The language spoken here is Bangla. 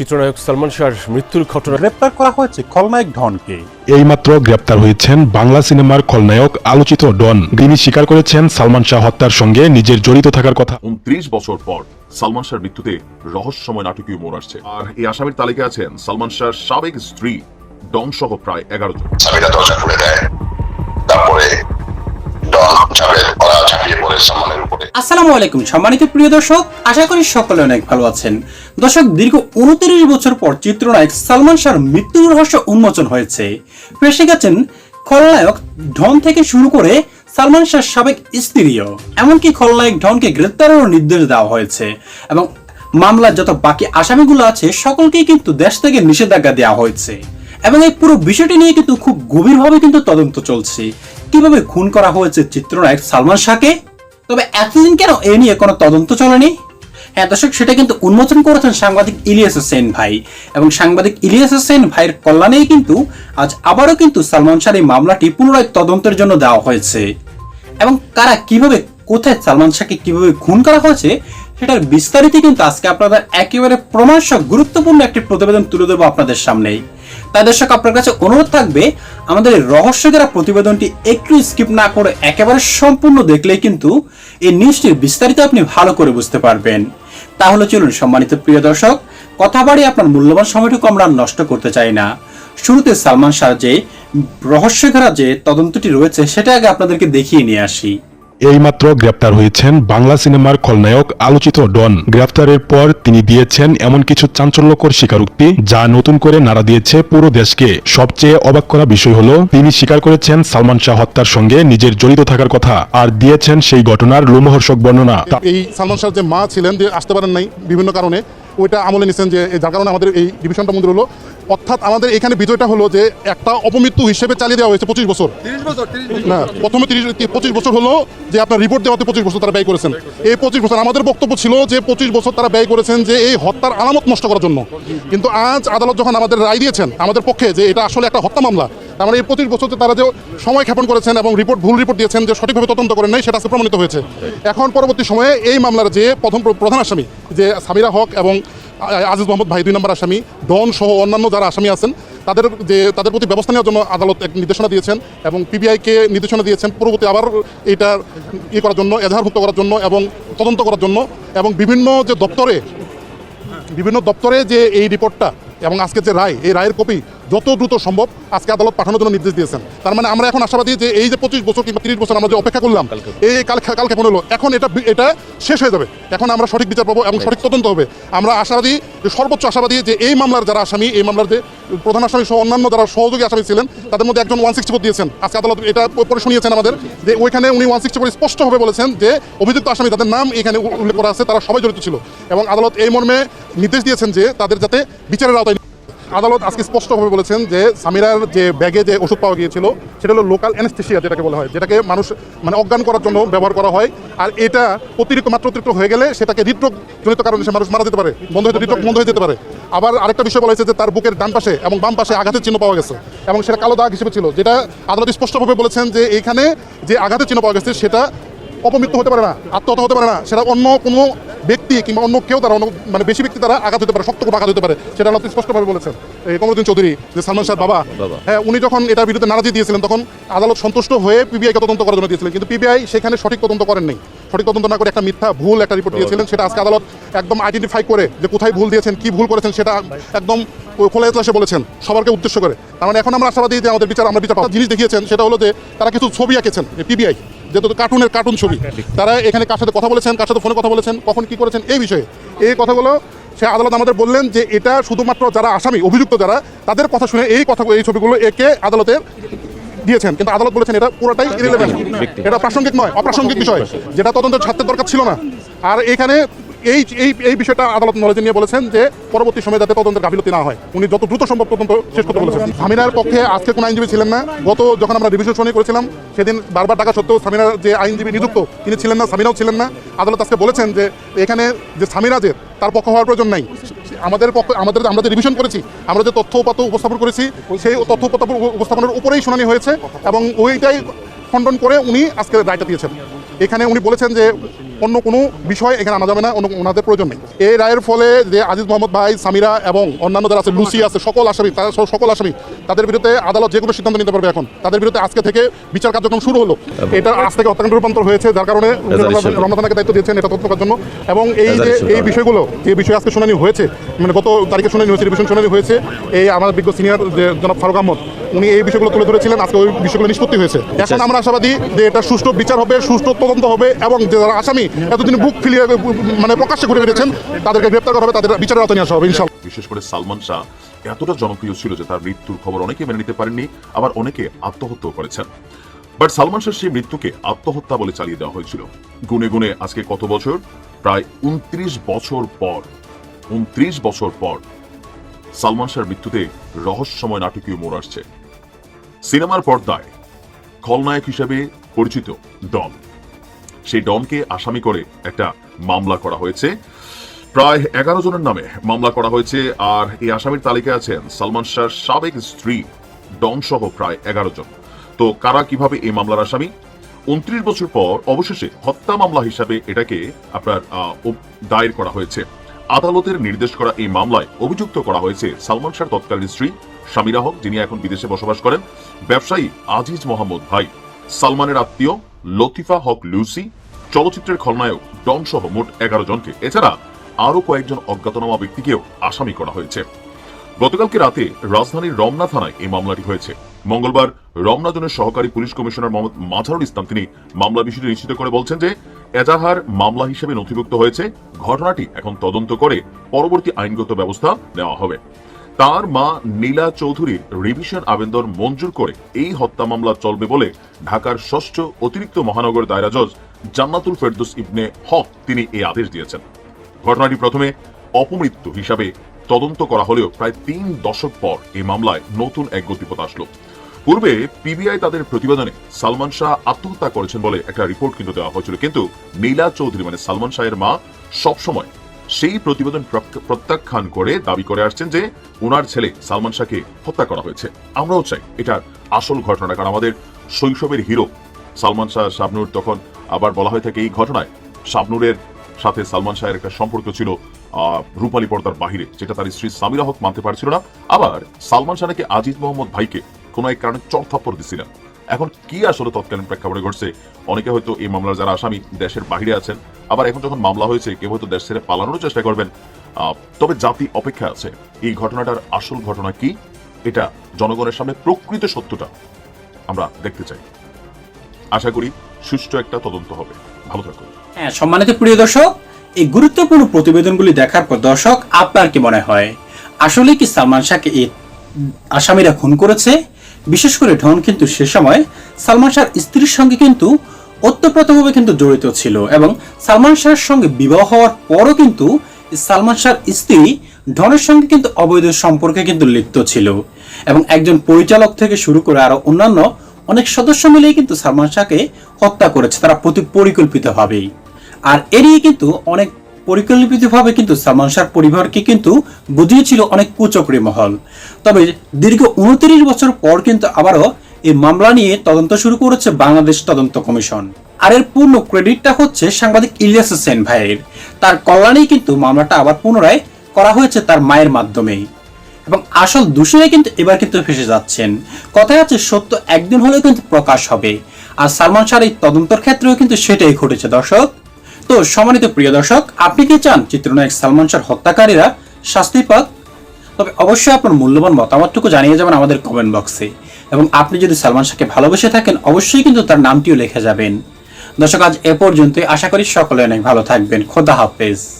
চিত্রনায়ক সালমান শাহর মৃত্যুর ঘটনা। গ্রেপ্তার করা হয়েছে খলনায়ক ডনকে। এইমাত্র গ্রেপ্তার হয়েছেন বাংলা সিনেমার খলনায়ক আলোচিত ডন। তিনি স্বীকার করেছেন সালমান শাহ হত্যার সঙ্গে নিজের জড়িত থাকার কথা। উনত্রিশ বছর পর সালমান শাহর মৃত্যুতে রহস্যময় নাটকীয় মোড় আসছে। আর এই আসামির তালিকায় আছেন সালমান শাহর সাবেক স্ত্রী ডন সহ প্রায় এগারো জন। দরজা খুলে দেয়। তারপরে ডন ঝাঁপিয়ে পড়ে সালমানের উপরে। আসসালামু আলাইকুম, সম্মানিত প্রিয় দর্শক, আশা করি সকলে অনেক ভালো আছেন। দর্শক, দীর্ঘ উনত্রিশ বছর পর চিত্রনায়ক সালমান শাহর মৃত্যুর রহস্য উন্মোচন হয়েছে। ফেসে গেছেন খলনায়ক ডন থেকে শুরু করে সালমান শাহর সাবেক স্ত্রীও। এমনকি খলনায়ক ডনকে গ্রেপ্তারেরও নির্দেশ দেওয়া হয়েছে। এবং মামলার যত বাকি আসামিগুলো আছে, সকলকেই কিন্তু দেশ থেকে নিষেধাজ্ঞা দেওয়া হয়েছে। এবং এই পুরো বিষয়টি নিয়ে কিন্তু খুব গভীরভাবে কিন্তু তদন্ত চলছে। কীভাবে খুন করা হয়েছে চিত্রনায়ক সালমান শাহকে? তবে এতদিন কেন এ নিয়ে কোনো তদন্ত চলেনি? হ্যাঁ দর্শক, সেটা কিন্তু উন্মোচন করেছেন সাংবাদিক ইলিয়াস হোসেন ভাই। এবং সাংবাদিক ইলিয়াস হোসেন ভাইয়ের কল্যাণেই কিন্তু আজ আবারও কিন্তু সালমান শাহর এই মামলাটি পুনরায় তদন্তের জন্য দেওয়া হয়েছে। এবং কারা কীভাবে, কোথায় সালমান শাহকে কীভাবে খুন করা হয়েছে, সেটার বিস্তারিত কিন্তু আজকে আপনাদের একেবারে প্রমাণসহ গুরুত্বপূর্ণ একটি প্রতিবেদন তুলে দেবো আপনাদের সামনেই। তাই দর্শক, আপনার কাছে অনুরোধ থাকবে, আমাদের এই রহস্যকেরা প্রতিবেদনটি একটু স্কিপ না করে একেবারে সম্পূর্ণ দেখলে কিন্তু এই নিউজটির বিস্তারিত আপনি ভালো করে বুঝতে পারবেন। তাহলে চলুন, সম্মানিত প্রিয় দর্শক, কথা বাড়ি আপনার মূল্যবান সময়টুকু আমরা নষ্ট করতে চাই না। শুরুতে সালমান শাহ যে রহস্যঘেরা যে তদন্তটি রয়েছে, সেটা আগে আপনাদেরকে দেখিয়ে নিয়ে আসি। এইমাত্র গ্রেপ্তার হয়েছেন বাংলা সিনেমার খলনায়ক আলোচিত ডন। গ্রেপ্তারের পর তিনি দিয়েছেন এমন কিছু চাঞ্চল্যকর স্বীকারোক্তি যা নতুন করে নাড়া দিয়েছে পুরো দেশকে। সবচেয়ে অবাক করা বিষয় হলো, তিনি স্বীকার করেছেন সালমান শাহ হত্যার সঙ্গে নিজের জড়িত থাকার কথা আর দিয়েছেন সেই ঘটনার লোমহর্ষক বর্ণনা। এই সালমান শাহ যে মা ছিলেন, যে আসতে পারেন নাই বিভিন্ন কারণে, ওইটা আমলে নিছেন যে, যার কারণে আমাদের এই ডিভিশনটা মন্দির হলো। অর্থাৎ আমাদের এখানে বিজয়টা হলো যে একটা অপমৃত্যু হিসেবে চালিয়ে দেওয়া হয়েছে পঁচিশ বছর। না প্রথমে তিরিশ পঁচিশ বছর হলো যে আপনার রিপোর্ট দেওয়াতে পঁচিশ বছর তারা ব্যয় করেছেন। এই পঁচিশ বছর আমাদের বক্তব্য ছিল যে পঁচিশ বছর তারা ব্যয় করেছেন যে এই হত্যার আলামত নষ্ট করার জন্য। কিন্তু আজ আদালত যখন আমাদের রায় দিয়েছেন আমাদের পক্ষে যে এটা আসলে একটা হত্যা মামলা তার মানে এই পঁচিশ বছরতে তারা যে সময় ক্ষেপণ করেছেন এবং রিপোর্ট ভুল রিপোর্ট দিয়েছেন যে সঠিকভাবে তদন্ত করেন নাই সেটা প্রমাণিত হয়েছে। এখন পরবর্তী সময়ে এই মামলার যে প্রথম প্রধান আসামি যে সামিরা হক এবং আজিজ মোহাম্মদ ভাই, দুই নম্বর আসামি, ডন সহ অন্যান্য যারা আসামি আছেন, তাদের যে, তাদের প্রতি ব্যবস্থা নেওয়ার জন্য আদালত এক নির্দেশনা দিয়েছেন এবং পিবিআইকে নির্দেশনা দিয়েছেন, পরবর্তী আবার এটা ই করার জন্য এজাহারভুক্ত করার জন্য এবং তদন্ত করার জন্য এবং বিভিন্ন যে দপ্তরে, বিভিন্ন দপ্তরে যে এই রিপোর্টটা এবং আজকে যে রায়, এই রায়ের কপি যত দ্রুত সম্ভব আজকে আদালত পাঠানোর জন্য নির্দেশ দিয়েছেন। তার মানে আমরা এখন আশাবাদী যে এই যে পঁচিশ বছর কিংবা তিরিশ বছর আমরা যে অপেক্ষা করলাম এই কাল কাল ক্ষেপণ হলো এখন এটা এটা শেষ হয়ে যাবে। এখন আমরা সঠিক বিচার পাবো এবং সঠিক তদন্ত হবে। আমরা আশাবাদী সর্বোচ্চ আশাবাদী যে এই মামলার যারা আসামি এই মামলার যে প্রধান আসামি সহ অন্যান্য যারা সহযোগী আসামি ছিলেন তাদের মধ্যে একজন ওয়ান সিক্সটি ফোর দিয়েছেন। আজকে আদালত এটা পরে শুনিয়েছেন আমাদের যে ওইখানে উনি ওয়ান সিক্সটি ফোর স্পষ্টভাবে বলেছেন যে অভিযুক্ত আসামি তাদের নাম এখানে উল্লেখ করা আছে তারা সবাই জড়িত ছিল। এবং আদালত এই মর্মে নির্দেশ দিয়েছেন যে তাদের যাতে বিচারের আওতায় আদালত আজকে স্পষ্টভাবে বলেছেন যে সামিরার যে ব্যাগে যে ওষুধ পাওয়া গিয়েছিল, সেটা হলো লোকাল অ্যানেস্থেশিয়া যেটাকে বলা হয়, যেটাকে মানুষ মানে অজ্ঞান করার জন্য ব্যবহার করা হয়। আর এটা অতিরিক্ত, মাত্র অতিরিক্ত হয়ে গেলে সেটাকে হৃদরোগ জনিত কারণে সে মানুষ মারা যেতে পারে, বন্ধ হয়ে, হৃদরোগ বন্ধ হয়ে যেতে পারে। আবার আরেকটা বিষয় বলা হয়েছে যে তার বুকের ডান পাশে এবং বাম পাশে আঘাতের চিহ্ন পাওয়া গেছে, এবং সেটা কালো দাগ হিসেবে ছিল, যেটা আদালত স্পষ্টভাবে বলেছেন যে এখানে যে আঘাতের চিহ্ন পাওয়া গেছে, সেটা অপমৃত্যু হতে পারে না আত্মহত্যা হতে পারে না। সেটা অন্য কোনো ব্যক্তি কিংবা অন্য কেউ তারা অন্য মানে বেশি ব্যক্তি তারা আঘাত হতে পারে শক্ত করে আঘাত হতে পারে। সেটা আল্লাহ স্পষ্টভাবে বলেছেন। এই কমরুদ্দিন চৌধুরী যে সালমান শাহ বাবা হ্যাঁ উনি যখন এটার বিরুদ্ধে নারাজি দিয়েছিলেন তখন আদালত সন্তুষ্ট হয়ে পিবিআইকে তদন্ত করার জন্য দিয়েছিলেন। কিন্তু পিবিআই সেখানে সঠিক তদন্ত করেন নাই। সঠিক তদন্ত না করে একটা মিথ্যা ভুল একটা রিপোর্ট দিয়েছিলেন। সেটা আজকে আদালত একদম আইডেন্টিফাই করে যে কোথায় ভুল দিয়েছেন কি ভুল করেছেন সেটা একদম খোলা এতলাসে বলেছেন সবারকে উদ্দেশ্য করে। তার মানে এখন আমরা আশাবাদী যে আমাদের বিচার আমরা বিচার জিনিস দেখিয়েছেন সেটা হলো যে তারা কিছু ছবি আঁকেছেন পিবিআই যেহেতু কার্টুনের কার্টুন ছবি। তারা এখানে কার সাথে কথা বলেছেন কার সাথে ফোনে কথা বলেছেন কখন কি করেছেন এই বিষয়ে। এই কথাগুলো সে আদালত আমাদের বললেন যে এটা শুধুমাত্র যারা আসামি অভিযুক্ত যারা তাদের কথা শুনে এই কথা এই ছবিগুলো একে আদালতে দিয়েছেন। কিন্তু আদালত বলেছেন এটা পুরোটাই ইরিলেভেন্ট এটা প্রাসঙ্গিক নয় অপ্রাসঙ্গিক বিষয়। যেটা তদন্তের ছাত্রের দরকার ছিল না। আর এখানে এই এই এই বিষয়টা আদালত নলেজে নিয়ে বলেছেন যে পরবর্তী সময়ে যাতে তদন্তের গাফিলতি না হয়। উনি যত দ্রুত সম্ভব তদন্ত শেষ করতে বলেছেন। সামিনার পক্ষে আজকে কোনো আইনজীবী ছিলেন না। গত যখন আমরা রিভিশন শুনে করেছিলাম, সেদিন বারবার টাকা সত্ত্বেও সামিনার যে আইনজীবী নিযুক্ত, তিনি ছিলেন না, সামিনাও ছিলেন না। আদালত আজকে বলেছেন যে এখানে যে সামিনা যে, তার পক্ষ হওয়ার প্রয়োজন নাই। আমাদের পক্ষ, আমাদের আমরা যে রিভিশন করেছি, আমরা যে তথ্য উপাত্ত উপস্থাপন করেছি, সেই তথ্য উপাত্ত উপস্থাপনের উপরেই শুনানি হয়েছে এবং ওইটাই খণ্ডন করে উনি আজকে রায়টা দিয়েছেন। এখানে উনি বলেছেন যে অন্য কোনো বিষয় এখানে আনা যাবে না অন্য ওনাদের প্রয়োজন নেই। এই রায়ের ফলে যে আজিজ মোহাম্মদ ভাই সামিরা এবং অন্যান্য যারা আছে লুসি আছে সকল আসামি তারা সকল আসামি তাদের বিরুদ্ধে আদালত যে কোনো সিদ্ধান্ত নিতে পারবে এখন। তাদের বিরুদ্ধে আজকে থেকে বিচার কার্যক্রম শুরু হলো। এটা আজ থেকে হত্যাকাণ্ড রূপান্তর হয়েছে যার কারণে রমনাথানাকে দায়িত্ব দিয়েছেন এটা তথ্য করার জন্য। এবং এই যে এই বিষয়গুলো যে বিষয়ে আজকে শুনানি হয়েছে। মানে গত তারিখে শুনানি হয়েছে রিভিশন শুনানি হয়েছে। এই আমার বিজ্ঞ সিনিয়র যে জনাব ফারুক আহমদ উনি এই বিষয়গুলো তুলে ধরেছিলেন আজকে ওই বিষয়গুলো নিষ্পত্তি হয়েছে। এখন আমরা আশাবাদী যে এটা সুষ্ঠু বিচার হবে সুষ্ঠু তদন্ত হবে এবং যে যারা আসামি এতদিন বুক ফিলিয়ে মানে প্রকাশ্যে ঘুরে বেরিয়েছেন তাদেরকে গ্রেপ্তার করা হবে তাদের বিচারের আওতায় নিয়ে আসা হবে ইনশাল্লাহ বিশেষ করে সালমান শাহ এতটা জনপ্রিয় ছিল যে তার মৃত্যুর খবর অনেকে মেনে নিতে পারেননি আবার অনেকে আত্মহত্যাও করেছেন। বাট সালমান শাহ সেই মৃত্যুকে আত্মহত্যা বলে চালিয়ে দেওয়া হয়েছিল। গুনে গুনে আজকে কত বছর? প্রায় উনত্রিশ বছর পর উনত্রিশ বছর পর সালমান শাহর মৃত্যুতে রহস্যময় নাটকীয় মোড় আসছে। সিনেমার পর্দায় খলনায়ক হিসেবে পরিচিত ডন সেই ডনকে আসামি করে একটা মামলা করা হয়েছে। প্রায় এগারো জনের নামে মামলা করা হয়েছে আর এই আসামির তালিকায় আছেন সালমান শাহর সাবেক স্ত্রী ডন সহ প্রায় এগারো জন। তো কারা কীভাবে এই মামলার আসামি? উনত্রিশ বছর পর অবশেষে হত্যা মামলা হিসাবে এটাকে আপনার দায়ের করা হয়েছে। আদালতের নির্দেশ করা এই মামলায় অভিযুক্ত করা হয়েছে সালমান শাহর তৎকালীন স্ত্রী শামিরা হক, যিনি এখন বিদেশে বসবাস করেন, ব্যবসায়ী আজিজ মোহাম্মদ ভাই, সালমানের আত্মীয় লতিফা হক লুসি, চলচ্চিত্রের খলনায়ক ডন সহ মোট এগারো জনকে। এছাড়া আরও কয়েকজন অজ্ঞাতনামা ব্যক্তিকেও আসামি করা হয়েছে। গতকালকে রাতে রাজধানীর রমনা থানায় এই মামলাটি হয়েছে। মঙ্গলবার রমনা জোনের সহকারী পুলিশ কমিশনার মোহাম্মদ মাঝারুল ইসলাম তিনি মামলা বিষয়টি নিশ্চিত করে বলছেন যে, এজাহার মামলা হিসেবে নথিভুক্ত হয়েছে, ঘটনাটি এখন তদন্ত করে পরবর্তী আইনগত ব্যবস্থা নেওয়া হবে। তার মা নীলা চৌধুরীর রিভিশন আবেদন মঞ্জুর করে এই হত্যা মামলা চলবে বলে ঢাকার ষষ্ঠ অতিরিক্ত মহানগর দায়রা জজ জান্নাতুল ফেরদৌস ইবনে হক তিনি এই আদেশ দিয়েছেন। ঘটনাটি প্রথমে অপমৃত্যু হিসাবে তদন্ত করা হলেও প্রায় তিন দশক পর এই মামলায় নতুন এক গতিপথ আসলো। পূর্বে পিবিআই তাদের প্রতিবেদনে সালমান শাহ আত্মহত্যা করেছেন বলে একটা রিপোর্ট কিন্তু দেওয়া হয়েছিল। কিন্তু নীলা চৌধুরী মানে সালমান শাহের মা সবসময় সেই প্রতিবেদন প্রত্যাখ্যান করে দাবি করে আসছেন যে ওনার ছেলে সালমান শাহকে হত্যা করা হয়েছে। আমরাও চাই এটার আসল ঘটনা, কারণ আমাদের শৈশবের হিরো সালমান শাহ শাবনুর তখন আবার বলা হয়ে থাকে এই ঘটনায় শাবনুরের সাথে সালমান শাহের একটা সম্পর্ক ছিল রূপালী পর্দার বাহিরে, যেটা তার স্ত্রী সামিরা হক মানতে পারছিল না। আবার সালমান শাহ নাকি আজিজ মোহাম্মদ ভাইকে কোনো এক কারণে চড়থাপ্পড় দিছিলেন। এখন কি আসলে তৎকালীন প্রেক্ষাপটে ঘটছে? অনেকে হয়তো এই মামলার যারা আসামি দেশের বাইরে আছেন আবার এখন যখন মামলা হয়েছে, কেউ হয়তো দেশ ছেড়ে পালানোর চেষ্টা করবেন। তবে জাতি অপেক্ষা আছে। এই ঘটনাটার আসল ঘটনা কি? এটা জনগণের সামনে প্রকৃত সত্যটা আমরা দেখতে চাই। আশা করি সুষ্ঠু একটা তদন্ত হবে। ভালো থাকুন। হ্যাঁ সম্মানিত প্রিয় দর্শক, এই গুরুত্বপূর্ণ প্রতিবেদনগুলি দেখার পর দর্শক, আপনার কি মনে হয়? আসলে কি সালমান শাহকে এই আসামিরা খুন করেছে? বিশেষ করে ঢন কিন্তু সে সময় সালমান শাহর স্ত্রীর সঙ্গে কিন্তু ওতপ্রোতভাবে কিন্তু জড়িত ছিল এবং সালমান শাহের সঙ্গে বিবাহ হওয়ার পরও কিন্তু সালমান শাহর স্ত্রী ঢনের সঙ্গে কিন্তু অবৈধ সম্পর্কে কিন্তু লিপ্ত ছিল এবং একজন পরিচালক থেকে শুরু করে আরও অন্যান্য অনেক সদস্য মিলেই কিন্তু সালমান শাহকে হত্যা করেছে তারা প্রতি পরিকল্পিতভাবেই। আর এড়িয়ে কিন্তু অনেক পরিকল্পিতভাবে কিন্তু সালমান শাহর পরিবারকে কিন্তু বুঝিয়েছিল অনেক কুচক্রী মহল। তবে দীর্ঘ উনত্রিশ বছর পর কিন্তু আবারও এই মামলা নিয়ে তদন্ত শুরু করেছে বাংলাদেশ তদন্ত কমিশন। আর এর পূর্ণ ক্রেডিটটা হচ্ছে সাংবাদিক ইলিয়াস হোসেন ভাইয়ের। তার কল্যাণেই কিন্তু মামলাটা আবার পুনরায় করা হয়েছে তার মায়ের মাধ্যমেই। এবং আসল দোষীরা কিন্তু এবার কিন্তু ফেসে যাচ্ছেন। কথায় আছে, সত্য একদিন হলেও কিন্তু প্রকাশ হবে। আর সালমান শাহর এই তদন্তর ক্ষেত্রেও কিন্তু সেটাই ঘটেছে, দর্শক। তো সম্মানিত প্রিয় দর্শক, আপনি কি চান চিত্রনায়ক সালমান শাহর হত্যাকারীরা শাস্তি পাক? তবে অবশ্যই আপনার মূল্যবান মতামতটুকু জানিয়ে যাবেন আমাদের কমেন্ট বক্সে এবং আপনি যদি সালমান শাহকে ভালোবেসে থাকেন, অবশ্যই কিন্তু তার নামটিও লেখে যাবেন। দর্শক, আজ এ পর্যন্তই। আশা করি সকলে অনেক ভালো থাকবেন। খোদা হাফেজ।